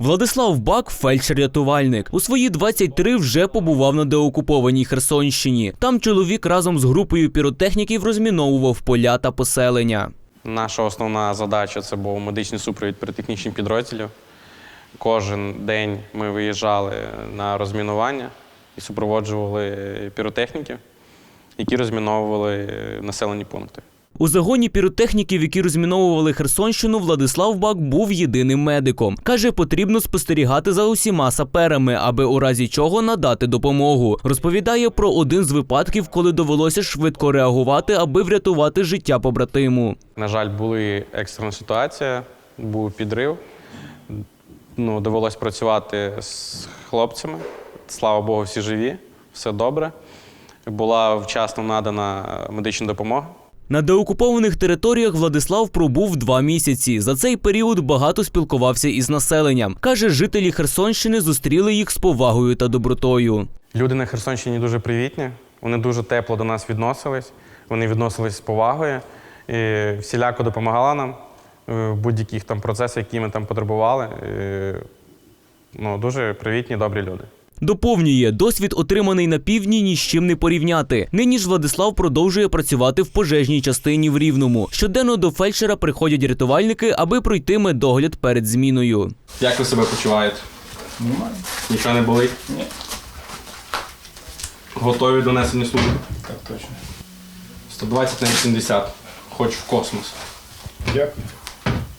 Владислав Бак фельдшер-рятувальник. У свої 23 вже побував на деокупованій Херсонщині. Там чоловік разом з групою піротехніків розміновував поля та поселення. Наша основна задача це був медичний супровід піротехнічних підрозділів. Кожен день ми виїжджали на розмінування і супроводжували піротехніків, які розміновували населені пункти. У загоні піротехніків, які розміновували Херсонщину, Владислав Бак був єдиним медиком. Каже, потрібно спостерігати за усіма саперами, аби у разі чого надати допомогу. Розповідає про один з випадків, коли довелося швидко реагувати, аби врятувати життя побратиму. На жаль, були екстрена ситуація, був підрив. Ну, довелося працювати з хлопцями. Слава Богу, всі живі, все добре. Була вчасно надана медична допомога. На деокупованих територіях Владислав пробув два місяці. За цей період багато спілкувався із населенням. Каже, жителі Херсонщини зустріли їх з повагою та добротою. Люди на Херсонщині дуже привітні, вони дуже тепло до нас відносились, вони відносились з повагою і всіляко допомагали нам е, в будь-яких там процесах, які ми там потребували. Е, Ну, дуже привітні, добрі люди. Доповнює досвід, отриманий на півдні, ні з чим не порівняти. Нині ж Владислав продовжує працювати в пожежній частині в Рівному. Щоденно до фельдшера приходять рятувальники, аби пройти медогляд перед зміною. Як ви себе почуваєте? Нормально. Нічого не болить? Ні. Готові до несення служби? Так точно. 120 на 80. Хоч в космос. Дякую.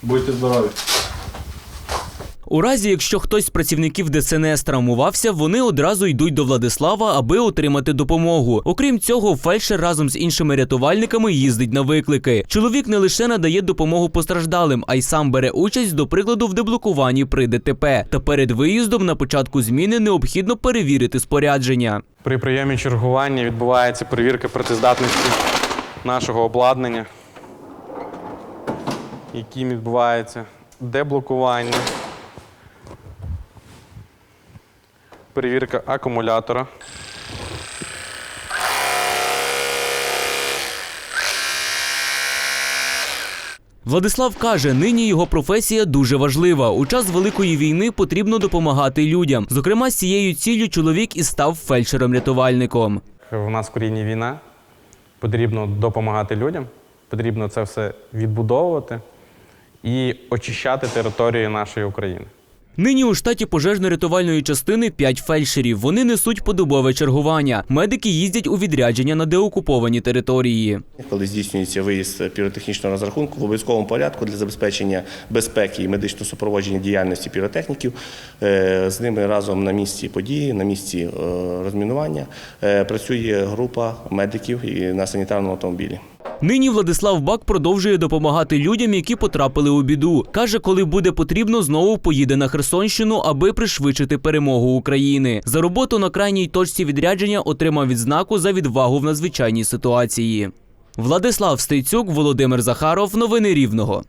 Будьте здорові. У разі, якщо хтось з працівників ДСНС травмувався, вони одразу йдуть до Владислава, аби отримати допомогу. Окрім цього, фельдшер разом з іншими рятувальниками їздить на виклики. Чоловік не лише надає допомогу постраждалим, а й сам бере участь, до прикладу, в деблокуванні при ДТП. Та перед виїздом на початку зміни необхідно перевірити спорядження. При прийомі чергування відбувається перевірка працездатності нашого обладнання, яким відбувається деблокування, перевірка акумулятора. Владислав каже, нині його професія дуже важлива. У час великої війни потрібно допомагати людям. Зокрема, з цією ціллю чоловік і став фельдшером-рятувальником. У нас в країні війна, потрібно допомагати людям, потрібно це все відбудовувати і очищати територію нашої України. Нині у штаті пожежно-рятувальної частини 5 фельдшерів. Вони несуть подобове чергування. Медики їздять у відрядження на деокуповані території. Коли здійснюється виїзд піротехнічного розрахунку в обов'язковому порядку для забезпечення безпеки і медичного супроводження діяльності піротехніків, е, з ними разом на місці події, на місці е, розмінування е, працює група медиків на санітарному автомобілі. Нині Владислав Бак продовжує допомагати людям, які потрапили у біду. Каже, коли буде потрібно, знову поїде на Херсонщину, аби пришвидшити перемогу України. За роботу на крайній точці відрядження отримав відзнаку за відвагу в надзвичайній ситуації. Владислав Стейцюк, Володимир Захаров. Новини Рівного.